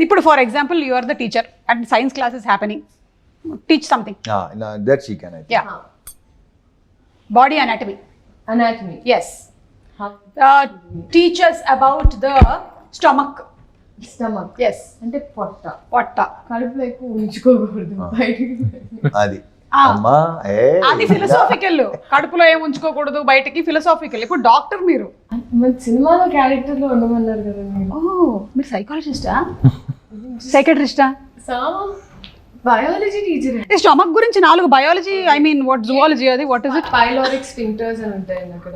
ఇప్పుడు for example you are the teacher and science class is happening teach something that she can yeah body anatomy anatomy yes teachers about the stomach stomach yes అంటే పొట్ట. పొట్ట. కడుపులో ఎక్కువ ఉంచుకోకూడదు బయటికి అది. Ah. అమ్మా ఏ అది ఫిలసాఫికల్ కడుపులో ఏం ఉంచుకోకూడదు బయటకి ఫిలసాఫికల్ ఇప్పుడు డాక్టర్ మీరు. మన సినిమాలో క్యారెక్టర్లో ఉండమన్నారు కదా మీరు? ఓ మీరు సైకాలజిస్టా సైకట్రిస్టా బయాలజీ టీచర్ స్టమక్ గురించి నాలుగు biology I mean what zoology అది what is it pyloric sphincters అని ఉంటాయండి అక్కడ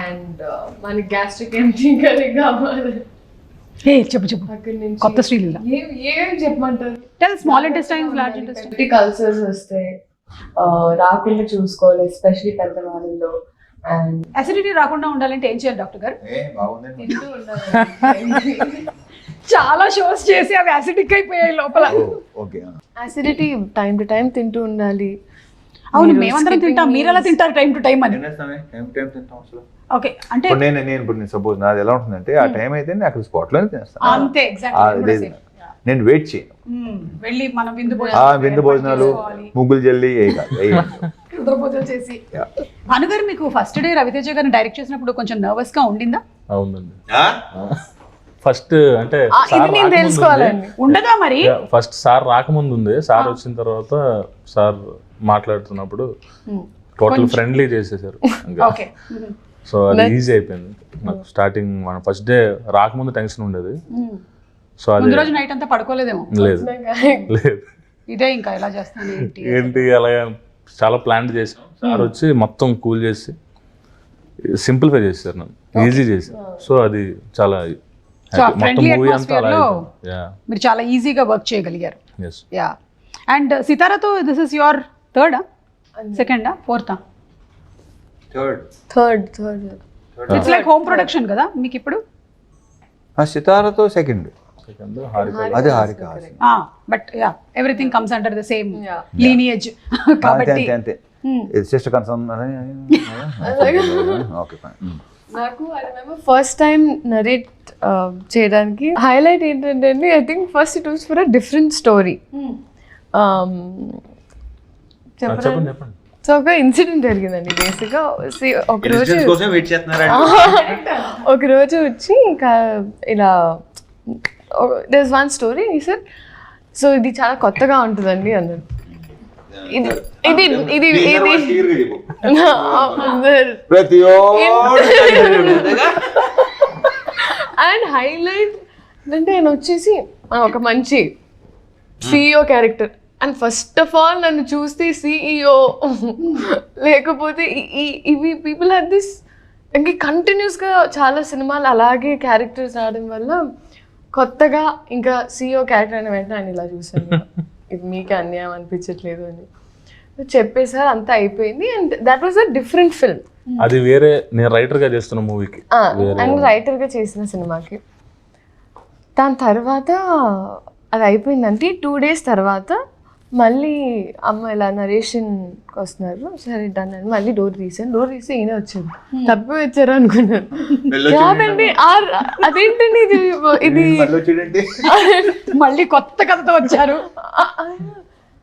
అండ్ మనకి గ్యాస్ట్రిక్ ఎంటీ కావాలి. ఏ చెప్పు చెప్పు. కొత్త శ్రీలీల. ఏం చెప్పమంటారు? Tell small intestines large intestine పెట్టి కల్సర్స్ వస్తాయి ఆ, రాకుండా చూసుకోవాలి ఎస్పెషలీ పెద్దవాళ్ళలో. అండ్ అసిడిటీ రాకుండా ఉండాలంటే ఏం చేయాలి డాక్టర్ గారు? చాలా షోస్ చేసి అవి అసిడిక్ అయిపోయాయి లోపల. Okay acidity time to time తింటూ ఉండాలి. అవును మేమందరం తింటాం. మీరు ఎలా తింటారు టైం టు టైం అని ఓకే అంటే నేను నేను ఇప్పుడు నేను సపోజ్ నాది ఎలా ఉంటుందంటే ఆ టైం అయితే నేను అక్కడ స్పాట్లోనే తినేస్తాను. అంతే ఎగ్జాక్ట్లీ నేను వెయిట్ చేయను. వెళ్ళి మనం విందు భోజనాలు ముగ్గులు జల్లి ఏ కాదు ఏ రుద్ర భోజనం చేసి. భానుగారు మీకు ఫస్ట్ డే రవితేజ గారిని డైరెక్ట్ చేసినప్పుడు కొంచెం నర్వస్గా ఉండిందా? అవునండి. ఫస్ట్ అంటే తెలుసుకోవాలండి. ఉండదా మరి? ఫస్ట్ సార్ రాకముందు ఉంది సార్ వచ్చిన తర్వాత సార్ మాట్లాడుతున్నప్పుడు టోటల్ ఫ్రెండ్లీ చేసేసారు. సో అది ఈజీ అయిపోయింది. నాకు స్టార్టింగ్ మన ఫస్ట్ డే రాకముందు టెన్షన్ ఉండేది. సో అది ముందు రోజు నైట్ అంతా పడుకోలేదేమో. లేదు. లేదు. ఇదే ఇంకా ఎలా చేస్తాను ఏంటి? ఏంటి అలాగే? చాలా ప్లాన్ చేసాం సార్ వచ్చి మొత్తం కూల్ చేసి సింప్లిఫై చేశారు నన్ను. ఈజీ చేశారు. సో అది చాలా. మొత్తం మూవీ అంతా అలా మీరు చాలా ఈజీగా వర్క్ చేయగలిగారు. యా అండ్ సితారాతో దిస్ ఇస్ యువర్ థర్డా సెకండా ఫోర్తా third third third it's like home production కదా? మీకు ఇప్పుడు? ఆ సితారతో సెకండ్ సెకండ్ అదే Harika. But yeah everything comes under the same. Lineage కాబట్టి అంతే Hmm. కన్సర్న్ ఓకే ఫైన్ నాకు I remember first time narrate చేయడానికి హైలైట్ ఏంటంటే అండి I think first it was for a different story Um, చెప్పండి so ఒక incident జరిగిందండి బేసిక్గా ఒక రోజు ఒక రోజు వచ్చి ఇంకా ఇలా this one story sir so ఇది చాలా కొత్తగా ఉంటుందండి అన్నారు ఇది ఇది ఇది ఇది ప్రతి అండ్ హైలైట్ అంటే నేను వచ్చేసి ఒక మంచి CEO character and first of all నన్ను చూస్తే సిఇఓ లేకపోతే ఈ- ఈ- ఇవి పీపుల్ హ్యాడ్ దిస్ ఇంక కంటిన్యూస్గా చాలా సినిమాలు అలాగే క్యారెక్టర్స్ రావడం వల్ల కొత్తగా ఇంకా సిఇఓ క్యారెక్టర్ అని వెంటనే ఆయన ఇలా చూసాను ఇది మీకే అన్యాయం అనిపించట్లేదు అని. చెప్పేసారు అంతా అయిపోయింది. And that was a different film అది వేరే నేను రైటర్గా చేస్తున్న మూవీకి అండ్ రైటర్గా చేసిన సినిమాకి. దాని తర్వాత అది అయిపోయిందంటే టూ డేస్ తర్వాత మళ్ళీ అమ్మ ఇలా నరేషన్కి వస్తున్నారు. సరే డన్ అని. మళ్ళీ డోర్ తీసాను. డోర్ తీసి ఈయన వచ్చాడు. తప్పి వచ్చారు అనుకున్నాను కాదండి అదేంటండి ఇది? మళ్ళీ కొత్త కథతో వచ్చారు.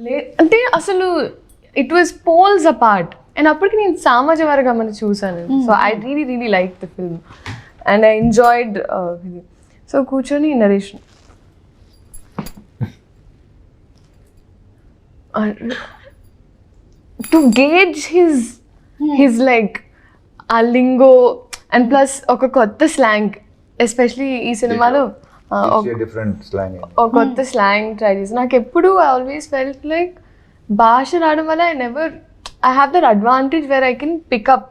లే- అంటే అసలు it was poles apart and అప్పటికి నేను సామాజ వర్గమని చూసాను so I really really like the film and I enjoyed so కూర్చొని narration to gauge his his like uh lingo and plus ఒక కొత్త స్లాంగ్ ఎస్పెషలీ ఈ సినిమాలో ఆ, ఒక డిఫరెంట్ స్లాంగ్ ఒక కొత్త స్లాంగ్ ట్రై చేసి. నాకు ఎప్పుడు ఐ ఆల్వేస్ ఫెల్ట్ లైక్ భాష రావడం వల్ల I never I have that advantage where I can pick up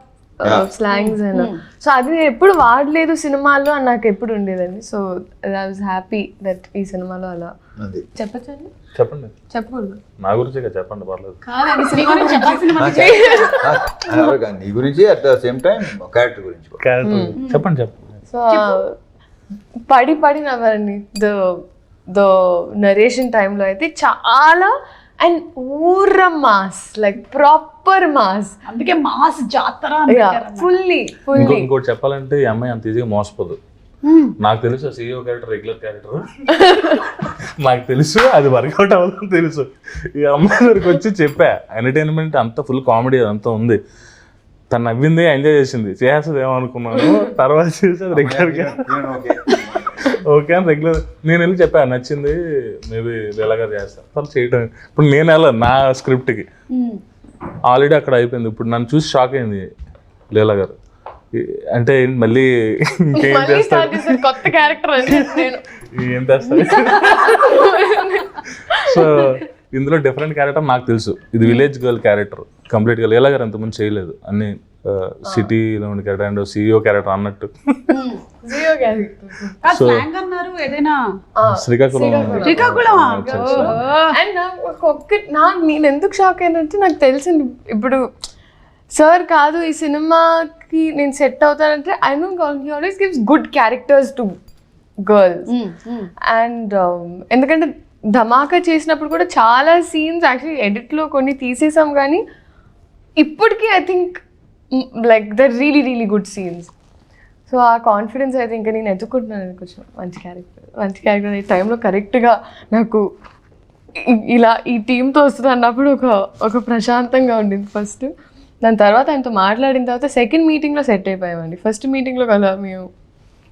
slangs and so అది నేను ఎప్పుడు వాడలేదు సినిమాల్లో అని నాకు ఎప్పుడు ఉండేదండి. So I was happy that ఈ సినిమాలో అలా అది. చెప్పచ్చండి? చెప్పండి. చెప్పకూడదు. నా గురించి చెప్పండి పర్లేదు. నీ గురించి at the same time character గురించి. క్యారెక్టర్ చెప్పండి చెప్పండి. సో పడి పడి నవ్వారండి ద ద నరేషన్ టైంలో అయితే చాలా అండ్ ఊర్ర మాస్ లైక్ ప్రాపర్ మాస్. అందుకే మాస్ జాతర. ఫుల్లీ ఫుల్లీ ఇంకోటి చెప్పాలంటే ఈ అమ్మాయి అంత ఈజీగా మోసపోదు. నాకు తెలుసు సీఈఓ క్యారెక్టర్ రెగ్యులర్ క్యారెక్టర్ నాకు తెలుసు అది వర్కౌట్ అవ్వదని తెలుసు. ఈ అమ్మాయి దగ్గరికి వచ్చి చెప్పా ఎంటర్టైన్మెంట్ అంతా ఫుల్ కామెడీ అదంతా ఉంది. తను నవ్వింది ఎంజాయ్ చేసింది. చేస్తుంది ఏమనుకున్నాను? తర్వాత చూసి అది రెగ్యులర్ ఓకే అని రెగ్యులర్ నేను వెళ్ళి చెప్పాను నచ్చింది మేబీ లీలా గారు చేస్తారు. తర్వాత చేయటం ఇప్పుడు నేను వెళ్ళాను నా స్క్రిప్ట్కి ఆల్రెడీ అక్కడ అయిపోయింది. ఇప్పుడు నన్ను చూసి షాక్ అయింది లీలా గారు. అంటే మళ్ళీ ఇంకేం చేస్తారు? కొత్త క్యారెక్టర్ ఏం చేస్తారు? సో ఇందులో డిఫరెంట్ క్యారెక్టర్ నాకు తెలుసు. ఇది విలేజ్ గర్ల్ క్యారెక్టర్ కంప్లీట్గా లీలా గారు అంతకుముందు చేయలేదు. అన్ని సిటీలో ఉండే క్యారెక్టర్ అండ్ సిఇఓ క్యారెక్టర్ అన్నట్టు. జియో క్యారెక్టర్ స్లాంగ్ అన్నారు ఏదైనా? శ్రీకాకుళం శ్రీకాకుళమా అండ్ నాకు ఒక్క నా నేను ఎందుకు షాక్ అయినంటే నాకు తెలిసింది ఇప్పుడు సార్ కాదు ఈ సినిమాకి నేను set అవుతానంటే I know he always gives good characters to girls. And ఎందుకంటే ధమాకా చేసినప్పుడు కూడా చాలా సీన్స్ యాక్చువల్లీ ఎడిట్లో కొన్ని తీసేసాం కానీ ఇప్పటికీ I think like the really really good scenes. So ఆ కాన్ఫిడెన్స్ అయితే ఇంకా నేను ఎత్తుకుంటున్నాను కొంచెం మంచి క్యారెక్టర్ మంచి క్యారెక్టర్ ఈ టైంలో కరెక్ట్గా నాకు ఇలా ఈ టీంతో వస్తుంది అన్నప్పుడు ఒక ఒక ప్రశాంతంగా ఉండింది ఫస్ట్ దాని తర్వాత ఆయనతో మాట్లాడిన తర్వాత సెకండ్ మీటింగ్లో సెట్ అయిపోయామండి. ఫస్ట్ మీటింగ్లో కదా మేము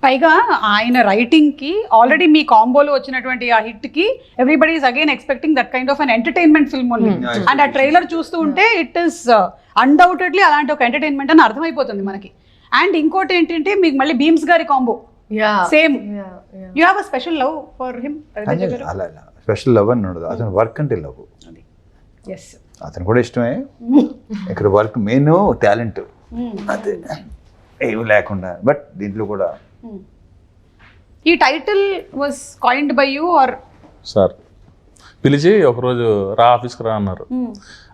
పైగా ఆయన రైటింగ్కి ఆల్రెడీ మీ కాంబోలో వచ్చినటువంటి ఆ హిట్కి everybody is again expecting that kind of an entertainment film only and ఆ ట్రైలర్ చూస్తూ ఉంటే ఇట్ ఇస్ అన్డౌటెడ్లీ అలాంటి ఒక ఎంటర్టైన్మెంట్ అని అర్థమైపోతుంది మనకి. అండ్ ఇంకోటి ఏంటంటే మీకు మళ్ళీ భీమ్స్ గారి combo yeah same you have a special love for him అలా అలా. స్పెషల్ లవ్ అని ఉండదు. అతను వర్క్ అంటే లవ్ ఎస్ అతను కూడా ఇష్టమే. ఇక్కడ వర్క్ మెయిన్ టాలెంట్ అదే. ఏమి లేకుండా. బట్ దీంట్లో కూడా ఈ title was coined by you are sir పిలిచి ఒకరోజు రా ఆఫీస్కి రా అన్నారు.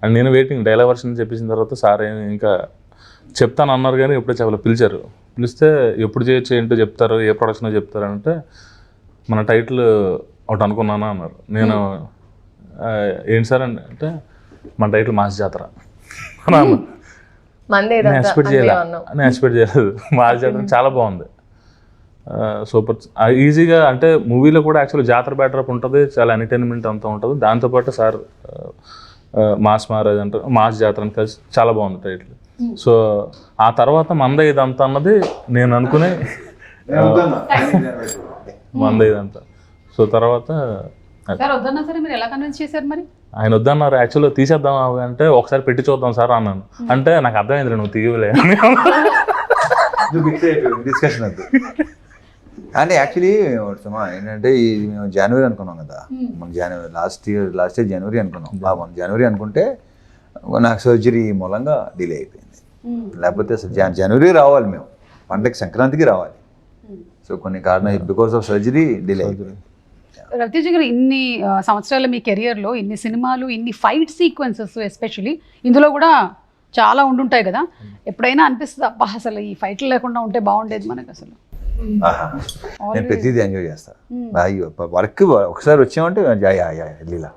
అండ్ నేను వెయిటింగ్ డైలాగ్ వర్షన్ చెప్పేసిన తర్వాత సార్ ఇంకా చెప్తాను అన్నారు కానీ ఎప్పుడో చెప్పలేదు పిలిచారు. పిలిస్తే ఎప్పుడు చేయొచ్చు ఏంటో చెప్తారు ఏ ప్రొడక్షన్ చెప్తారు అంటే మన టైటిల్ ఒకటి అనుకున్నాను అన్నారు. నేను "ఆ, ఏంటి సార్ అని అంటే మన టైటిల్ మాస్ జాతర. నేను ఎక్స్పెక్ట్ చేయలే. నేను ఎక్స్పెక్ట్ చేయలేదు. మాస్ జాతర చాలా బాగుంది. సూపర్ ఈజీగా అంటే మూవీలో కూడా యాక్చువల్లీ జాతర బ్యాటరప్ ఉంటుంది చాలా ఎంటర్టైన్మెంట్ అంతా ఉంటుంది. దాంతోపాటు సార్ మాస్ మహారాజ్ అంటారు మాస్ జాతర అని కలిసి చాలా బాగుంది టైటిల్ సో ఆ తర్వాత మంద ఇదంతా అన్నది నేను అనుకునే మంద ఇదంతా సో తర్వాత సార్ వద్దన్నా సరే మీరు ఎలా కన్విన్స్ చేశారు మరి? ఆయన వద్దన్నారు యాక్చువల్గా తీసేద్దాం అంటే ఒకసారి పెట్టి చూద్దాం సార్ అన్నాను. అంటే నాకు అర్థమైంది నువ్వు తీయలే అని. డిస్కషన్ అంటే యాక్చువల్లీ సుమా ఏంటంటే ఇది మేము జనవరి అనుకున్నాం కదా. మన జనవరి లాస్ట్ ఇయర్ లాస్ట్ ఇయర్ జనవరి అనుకున్నాం. బాబు జనవరి అనుకుంటే నాకు సర్జరీ మూలంగా డిలే అయిపోయింది. లేకపోతే అసలు జన- జనవరి రావాలి మేము. పండగ సంక్రాంతికి రావాలి. సో కొన్ని కారణాలు బికాస్ ఆఫ్ సర్జరీ డిలే అయిపోయింది. రవితేజ గారు ఇన్ని సంవత్సరాల మీ కెరియర్లో ఇన్ని సినిమాలు ఇన్ని ఫైట్ సీక్వెన్సెస్ ఎస్పెషలీ ఇందులో కూడా చాలా ఉండుంటాయి కదా. ఎప్పుడైనా అనిపిస్తుంది అబ్బా అసలు ఈ ఫైట్లు లేకుండా ఉంటే బాగుండేది మనకు అసలు. నేను ప్రతిదీ ఎంజాయ్ చేస్తాను అయ్యో వర్క్ ఒకసారి వచ్చామంటే లీలా.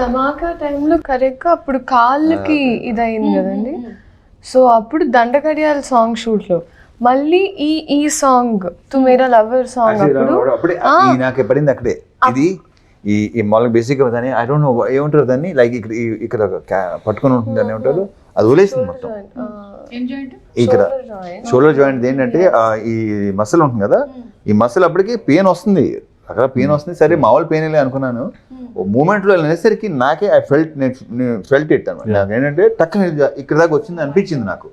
ధమాకా టైంలో కరెక్ట్గా అప్పుడు కాళ్ళకి ఇదయింది కదండి. సో అప్పుడు దండకడియాల సాంగ్ షూట్లో మళ్ళీ ఈ ఈ సాంగ్ తు మేరా లవర్ సాంగ్ అప్పుడు అప్పుడే ఈ నాకు పడింది అక్కడే. ఇది ఈ ఈ మామూలుగా బేసిక్ దాన్ని ఐ డోంట్ నో ఏమంటారు దాన్ని? లైక్ ఇక్కడ ఇక్కడ పట్టుకొని ఉంటుంది దాన్ని ఏమంటారు? అది వదిలేసింది మొత్తం. ఇక్కడ షోల్డర్ జాయింట్ ఏంటంటే ఆ, ఈ మసిల్ ఉంటుంది కదా ఈ మసిల్ అప్పటికి పెయిన్ వస్తుంది. అక్కడ పెయిన్ వస్తుంది. సరే మామూలు పెయిన్ లే అనుకున్నాను. ఓ మూమెంట్లో వెళ్ళేసరికి నాకే ఐ ఫెల్ట్ నేను ఫెల్ట్ ఇట్ అనమాట. నాకు ఏంటంటే టక్కన ఇక్కడ దాకా వచ్చింది అనిపించింది నాకు.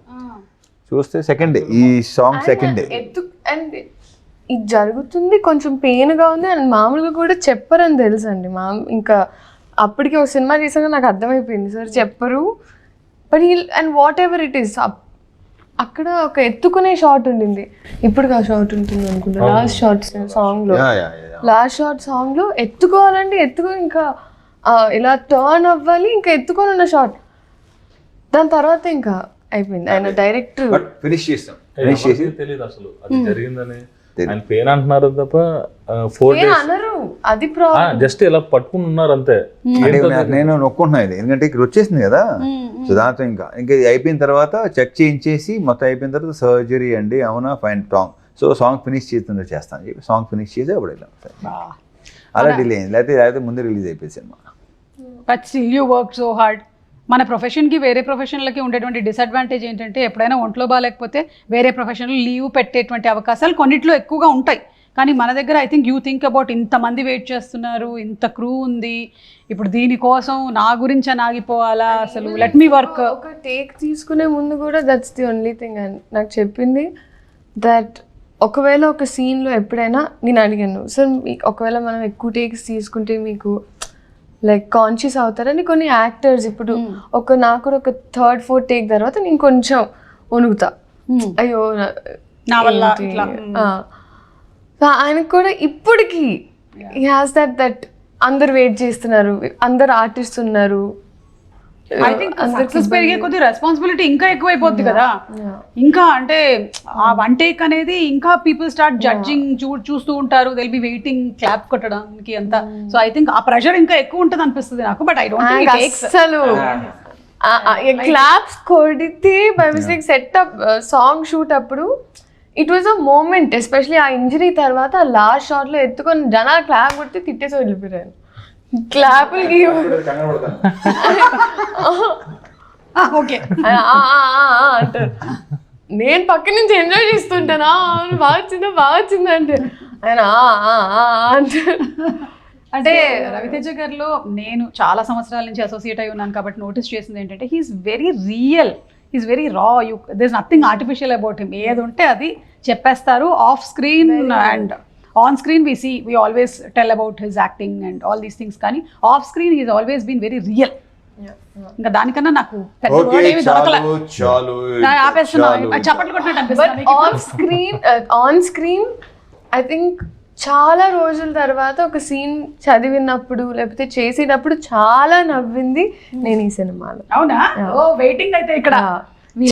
చూస్తే సెకండ్ డే ఈ సాంగ్ సెకండ్ డే ఇది జరుగుతుంది కొంచెం పెయిన్గా ఉంది అండ్ మామూలుగా కూడా చెప్పరని తెలుసు అండి మా ఇంకా అప్పటికి ఒక సినిమా చేసాక నాకు అర్థమైపోయింది. సార్ చెప్పరు. But and whatever it is అక్కడ ఒక ఎత్తుకునే షాట్ ఉండింది. ఇప్పుడు ఆ షాట్ ఉంటుంది అనుకుంటా. Last shot yeah yeah last shot సాంగ్లో ఎత్తుకోవాలంటే ఎత్తుకో ఇంకా ఇలా టర్న్ అవ్వాలి ఇంకా ఎత్తుకొని ఉన్న షాట్ దాని తర్వాత ఇంకా అయిపోయింది. ఆయన డైరెక్ట్ బట్ ఫినిష్ చేస్తాం ఫినిష్ చేసి తెలియదు అసలు. అది జరిగిందని ఆయన పెయిన్ అంటున్నారు తప్ప ఫోర్ అది ప్రాబ్లం జస్ట్ ఇలా పట్టుకుని ఉన్నారు అంతే. నాకు నేను నొక్కుంటున్నా ఇది. ఎందుకంటే ఇక్కడ వచ్చేసింది కదా. సో దాంతో ఇంకా. ఇంకా ఇది అయిపోయిన తర్వాత చెక్ చేయించేసి మొత్తం అయిపోయిన తర్వాత సర్జరీ అండి అవునా? Fine strong so song finish చేస్తుండే చేస్తాను. చెప్పి సాంగ్ ఫినిష్ చేసి అప్పుడు వెళ్ళాం. సరే. అలా డిలే అయింది. లేకపోతే లేకపోతే ముందే రిలీజ్ అయిపోయింది cinema. But still you work so hard మన ప్రొఫెషన్కి వేరే ప్రొఫెషన్లకి ఉండేటువంటి డిసడ్వాంటేజ్ ఏంటంటే ఎప్పుడైనా ఒంట్లో బాగాలేకపోతే వేరే ప్రొఫెషన్లో లీవ్ పెట్టేటువంటి అవకాశాలు కొన్నిట్లో ఎక్కువగా ఉంటాయి. కానీ మన దగ్గర I think you think about ఇంతమంది వెయిట్ చేస్తున్నారు ఇంత క్రూ ఉంది ఇప్పుడు దీనికోసం నా గురించి అని ఆగిపోవాలా అసలు? లెట్ మీ వర్క్ ఒక టేక్ తీసుకునే ముందు కూడా that's the only thing and నాకు చెప్పింది. దట్ ఒకవేళ ఒక సీన్లో ఎప్పుడైనా నేను అడిగాను సార్ మీకు ఒకవేళ మనం ఎక్కువ టేక్స్ తీసుకుంటే మీకు లైక్ కాన్షియస్ అవుతారని కొన్ని యాక్టర్స్ ఇప్పుడు ఒక నాకు కూడా ఒక థర్డ్ ఫోర్త్ టేక్ తర్వాత నేను కొంచెం వణుకుతా. అయ్యో నా- వల్ల. సో ఆయనకు కూడా ఇప్పటికి హ్యాస్ దట్ దట్ అందరు వెయిట్ చేస్తున్నారు. అందరు ఆర్టిస్ట్ ఉన్నారు. ఐ థింక్ సక్సెస్ పెరిగే కొద్ది రెస్పాన్సిబిలిటీ ఇంకా ఎక్కువైపోద్ది కదా. ఇంకా అంటే ఆ వన్ టేక్ అనేది ఇంకా పీపుల్ స్టార్ట్ జడ్జింగ్ చూ చూస్తూ ఉంటారు. దిల్ బి వెయిటింగ్ క్లాప్ కొట్టడానికి అంతా. సో ఐ థింక్ ఆ ప్రెషర్ ఇంకా ఎక్కువ ఉంటుంది అనిపిస్తుంది నాకు బట్ ఐ డోంట్ అస్సలు క్లాప్స్ కొడితే by mistake setup song shoot అప్పుడు it was a moment especially ఆ ఇంజరీ తర్వాత లాస్ట్ షాట్లో ఎత్తుకొని జనాలు క్లాప్ కొడితే తిట్టేసి వెళ్ళిపోయాను క్లాపులకి ఓకే. అంటారు. నేను పక్క నుంచి ఎంజాయ్ చేస్తుంటానా? బాగా వచ్చిందా బాగా వచ్చిందా అంటే. ఆయన అంటే రవితేజ గారిలో నేను చాలా సంవత్సరాల నుంచి అసోసియేట్ అయి ఉన్నాను కాబట్టి నోటీస్ చేసింది ఏంటంటే he is very real is very raw you this nothing artificial about him ఏది ఉంటే అది చెప్పేస్తారు off screen and on screen we see we always tell about his acting and all these things కానీ off screen is always been very real ఇంకా దానికన్నా నాకు పెద్ద okay word ఏమీ దొరకలే. చాలు చాలు. నా ఆపేస్తున్నా చాలు. చప్పట్లు కొట్టినట్టు బట్ అనిపిస్తుంది off screen on screen I think చాలా రోజుల తర్వాత ఒక సీన్ చదివినప్పుడు లేకపోతే చేసేటప్పుడు చాలా నవ్వింది నేను ఈ సినిమాలో. అవునా? ఓ వెయిటింగ్ అయితే ఇక్కడ.